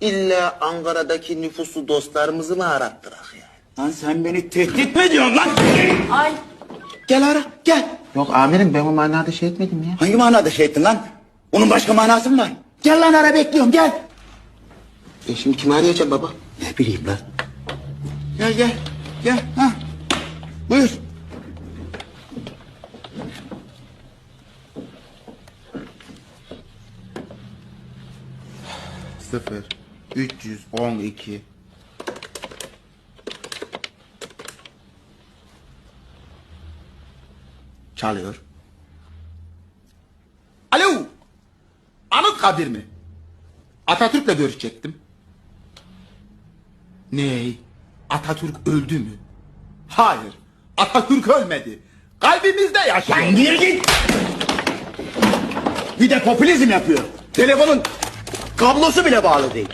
İlla Ankara'daki nüfusu dostlarımızı mı arattırak yani? Lan sen beni tehdit mi ediyorsun lan? Ay Gel ara gel. Yok amirim ben o manada şey etmedim ya. Hangi manada şey ettin lan? Onun başka manası mı var? Gel lan ara bekliyorum gel. E şimdi kimi arayacağım baba? Ne bileyim lan. Gel gel gel ha. Buyur. Sıfır. 312. Çalıyor. Alo. Anıtkabir mi? Atatürk'le görüşecektim. Ney? Atatürk öldü mü? Hayır. Atatürk ölmedi. Kalbimizde yaşıyor. Lan gir git. Bir de popülizm yapıyor. Telefonun kablosu bile bağlı değil.